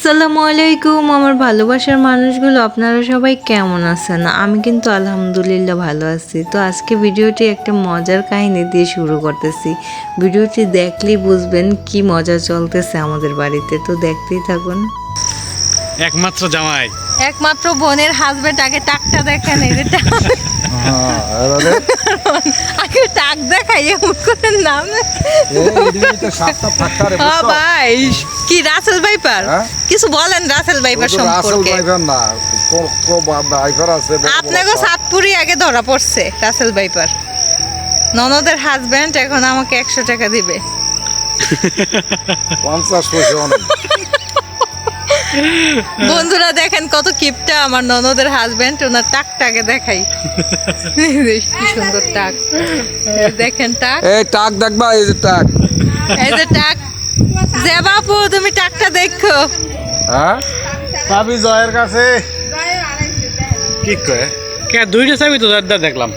আসসালামু আলাইকুম। আমার ভালোবাসার মানুষগুলো আপনারা সবাই কেমন আছেন? আমি কিন্তু আলহামদুলিল্লাহ ভালো আছি। তো আজকে ভিডিওটি একটা মজার কাহিনী দিয়ে শুরু করতেছি। ভিডিওটি দেখলেই বুঝবেন কি মজা চলতেছে আমাদের বাড়িতে। তো দেখতেই থাকুন। একমাত্র জামাই। একমাত্র বোনের হাজবেন্ড আগে টাকটা দেখেন এই যে টাক- দেখাই এমন করে নাম। ভাই কি রাসেল ভাইপার? হ্যাঁ? কিছু বলেন রাসেল ভাইপার সম্পর্কে। আপনাকে সাতপুরি আগে ধরা পড়ছে রাসেল ভাইপার। ননদের হাজবেন্ড এখন আমাকে একশো টাকা দিবে। পঞ্চাশ পয়সা বন্ধুরা দেখেন কত কিপটা আমার ননদের হাজবেন্ড ওনার টাকটাকে দেখাই। কি সুন্দর টাক। দেখেন টাক। এই টাক দেখবা এই যে টাক। এই যে টাক। যে বাপু তুমি টাকটা দেখো। হ্যাঁ? ভাবি জয়ের কাছে। কি কয়? কে দুইটা চাবি তো দাদা দেখলাম।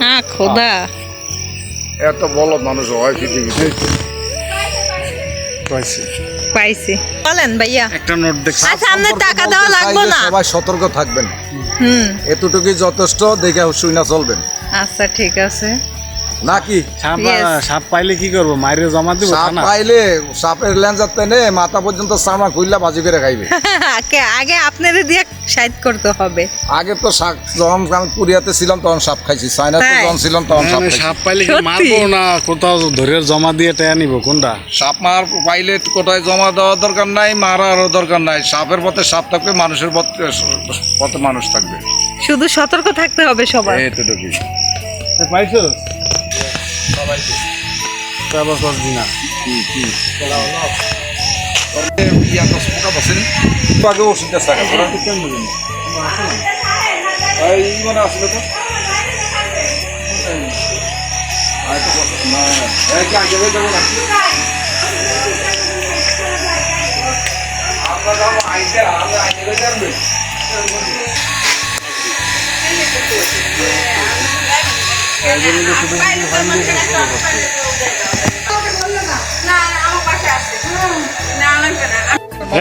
হ্যাঁ খোদা। এত বলো মানুষ হয় পৃথিবীতে। কইছি। পাইছি। বলেন ভাইয়া। একটা নোট দেখছি আচ্ছা আপনার টাকা দেওয়া লাগবে না? সবাই সতর্ক থাকবেন। হুম। এতটুকুই যথেষ্ট দেখে শুইনা চলবেন। আচ্ছা ঠিক আছে। নাকি? সাপ সাপ পাইলে কি করব? মাইরে জমা দিব সাপ না পাইলে সাপের লেন্সার তেনে মাথা পর্যন্ত চামড়া খুললা বাজি করে খাইবে। আগে আগে আপনাদের দিয়ে সাইড করতে হবে। আগে তো শাক যখন আমি পুরিয়াতে ছিলাম তখন সাপ খাইছি। চাইনাতে তাই? যখন ছিলাম তখন সাপ খাইছি। সাপ পাইলে মারবো না? কোথাও ধরে জমা দিয়ে টেয়া নিব কোনটা? সাপ মার পাইলে কোথায় জমা দেওয়ার দরকার নাই মারারও দরকার নাই। সাপের পথে সাপ থাকবে মানুষের পথে পথে মানুষ থাকবে। শুধু সতর্ক থাকতে হবে সবার। এতটুকুই পাইছো? তারপর কস দিনা কি কি ইয়া দশ টাকা বসেন আগে ওষুধ টাকা এই মানে আসলে তো রেডি রেডি নাম কি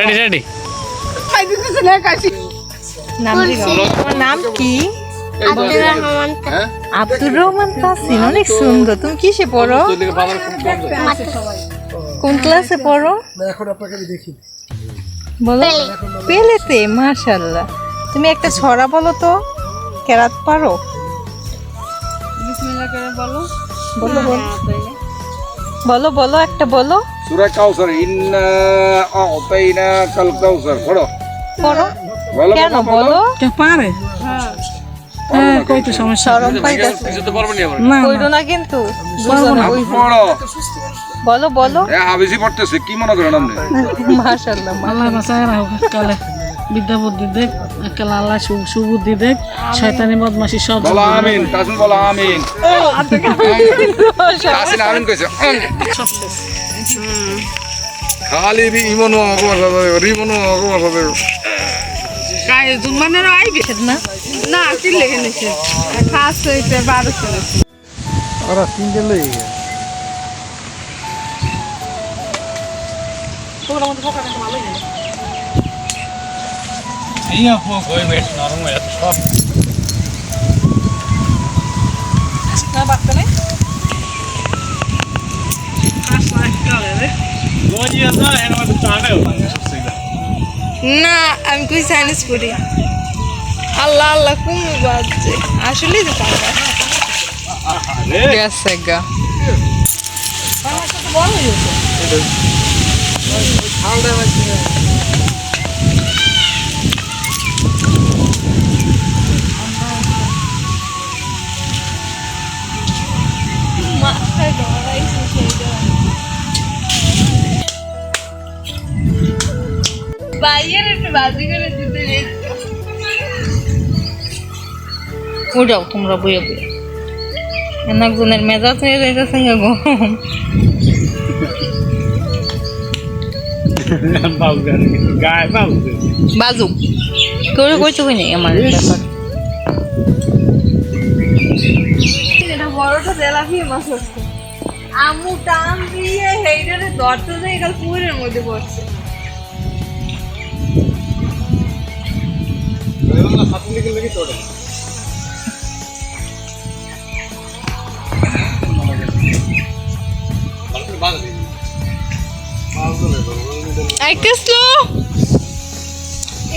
তোমার নাম কি আব্দুর রহমান তাসিন, অনেক সুন্দর। তুমি কিসে পড়ো? কোন ক্লাসে পড়ো? বলো। পেলেতে মাশাল্লাহ তুমি একটা ছড়া বলো তো, কেরাত পারো? বলো। বলো বলো, একটা বলো। সূরা কাউসার ইন্না আতাইনা কাল কাউসার পড়ো। পড়ো। বলো কেন বলো? বলো। পারে? হ্যাঁ। কই তো সমস্যা? শরম পাইতেছে। না কইরো না কিন্তু। দুজনে আপনি ওই পড়ো। বলো বলো। এ হাবিজি পড়তেছে কি মনে করেন আপনি? মাশাআল্লাহ আল্লাহ বাসায় রাখো কালে। বিদ্যা বুদ্ধি দেখ কালে আল্লাহ সুবুদ্ধি দেখ শয়তানি বদমাশি সব বলো আমিন তাসিন বলো আমিন। তাসিন আমিন কইছে। খালি বি ইমন অগমা সাদা রিমন অগমা সাদা গায়ে জুমানের আইবে না। না তিন লেগে নিছে। খাস হইতে বারোশো ওরা তিনটে লই ইয়া ফো কই বেশ নরম হয়ে সব গোজি আছে এর মধ্যে টানে না আমি কই সাইনিস পড়ি আল্লাহ আল্লাহ কোন বাজছে। আসলেই তো পারবা গেছে গা। মাথায় উঠাও তোমরা বইয়ে বইয়ে। একজনের মেজাজ হয়ে যাইতেছে গো। বাউগার গায় বাউগার বাজু তোর কইতে কই নেই আমার ব্যাপার। বড়টা দেলাফি মাছ হচ্ছে। আমু টান দিয়ে হেইটারে ধরতে যাই কাল পুরের মধ্যে পড়ছে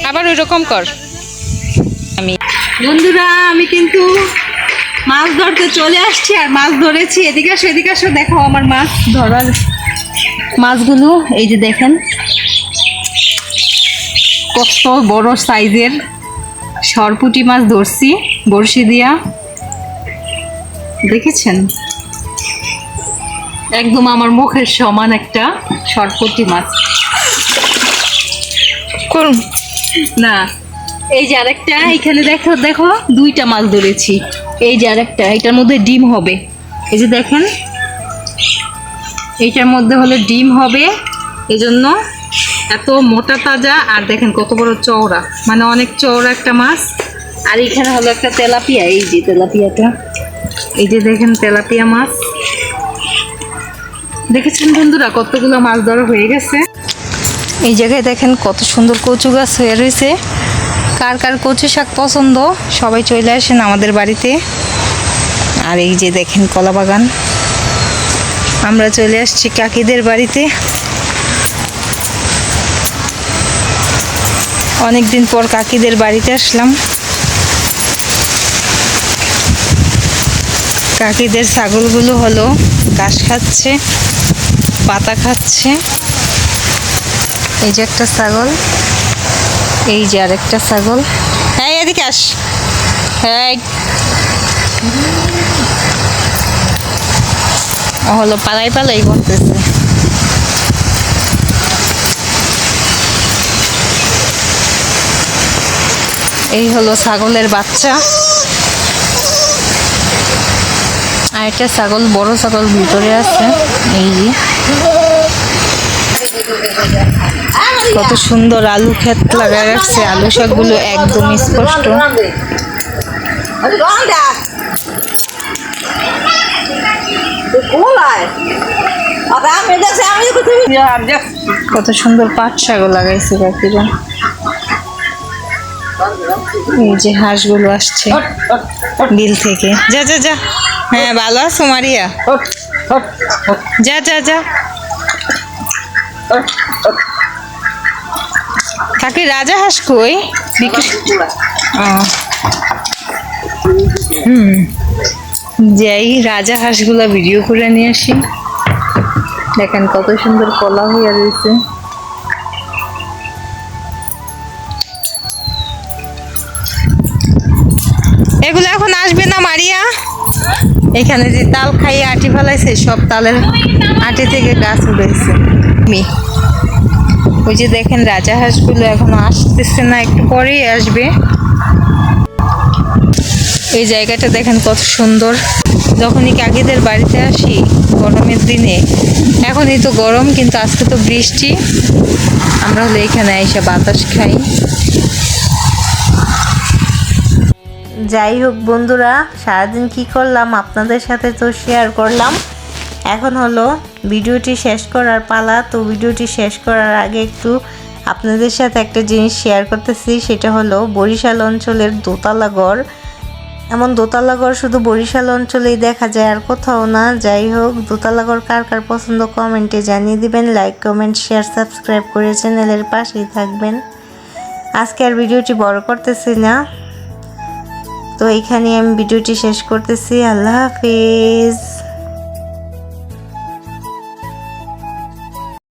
আবার ওই রকম কর। আমি বন্ধুরা, আমি কিন্তু মাছ ধরতে চলে আসছি আর মাছ ধরেছি। এদিকে আসো, এদিকে দেখো আমার মাছ ধরার মাছগুলো। এই যে দেখেন, কত বড় সাইজের সরপুটি মাছ ধরছি বড়শি দিয়া। দেখেছেন? একদম আমার মুখের সমান একটা সরপুটি মাছ। করুন। না এই যে আরেকটা এখানে দেখো দেখো দুইটা মাছ ধরেছি। এই যে আরেকটা এটার মধ্যে ডিম হবে। এই যে দেখেন এইটার মধ্যে হলে ডিম হবে। এজন্য এত মোটা তাজা আর দেখেন কত বড় চওড়া। মানে অনেক চওড়া একটা মাছ। আর এখানে হলো একটা তেলাপিয়া এই যে তেলাপিয়াটা। এই যে দেখেন তেলাপিয়া মাছ। দেখেছেন বন্ধুরা কতগুলো মাছ ধরা হয়ে গেছে? এই জায়গায় দেখেন কত সুন্দর কচু গাছ হয়ে রয়েছে। কার কার কচু শাক পছন্দ সবাই চলে আসেন আমাদের বাড়িতে। আর এই যে দেখেন কলা বাগান আমরা চলে আসছি কাকিদের বাড়িতে। অনেক দিন পর কাকিদের বাড়িতে আসলাম। কাকিদের ছাগলগুলো হলো ঘাস খাচ্ছে, পাতা খাচ্ছে। এই যে একটা ছাগল, এই যে আরেকটা ছাগল। হ্যাঁ এদিকে আস। হ্যাঁ হলো পালাই পালাই করতেছে এই হলো ছাগলের বাচ্চা। আর একটা ছাগল, বড় ছাগল ভিতরে আছে। এই যে। কত সুন্দর আলু ক্ষেত লাগা রাখছে আলু শাকগুলো একদম স্পষ্ট। কত সুন্দর পাট শাকও লাগাইছে এই যে হাঁসগুলো আসছে বিল থেকে। যা যা যা। হ্যাঁ ভালো আছো মারিয়া? যা যা যা। কাকি রাজা হাঁস কই। হুম। যাই রাজা হাঁসগুলা ভিডিও করে নিয়ে আসি। দেখেন কত সুন্দর কলা হয়ে রয়েছে। এগুলো এখন আসবে না, মারিয়া। এখানে যে তাল খাইয়ে আটি ফেলাইছে, সব তালের আটি থেকে গাছ উঠেছে মি, ওই যে দেখেন রাজা হাঁসগুলো এখনও আসতেছে না, একটু পরেই আসবে। এই জায়গাটা দেখেন কত সুন্দর। যখনই কাকিদের বাড়িতে আসি, গরমের দিনে, এখনই তো গরম, কিন্তু আজকে তো বৃষ্টি। আমরা হলে এখানে এসে বাতাস খাই। যাই হোক বন্ধুরা, সারাদিন কি করলাম? আপনাদের সাথে তো শেয়ার করলাম। এখন হলো ভিডিওটি শেষ করার পালা। তো ভিডিওটি শেষ করার আগে একটু আপনাদের সাথে একটা জিনিস শেয়ার করতেছি। সেটা হলো বরিশাল অঞ্চলের দোতলা গড় এমন দোতলা গড় শুধু বরিশাল অঞ্চলেই দেখা যায়, আর কোথাও না। যাই হোক, দোতলা ঘর কার কার পছন্দ কমেন্টে জানিয়ে দিবেন। লাইক কমেন্ট শেয়ার সাবস্ক্রাইব করে চ্যানেলের পাশেই থাকবেন। আজকে আর ভিডিওটি বড় করতেছি না। তো এখানে আমি ভিডিওটি শেষ করতেছি। আল্লাহ হাফিজ।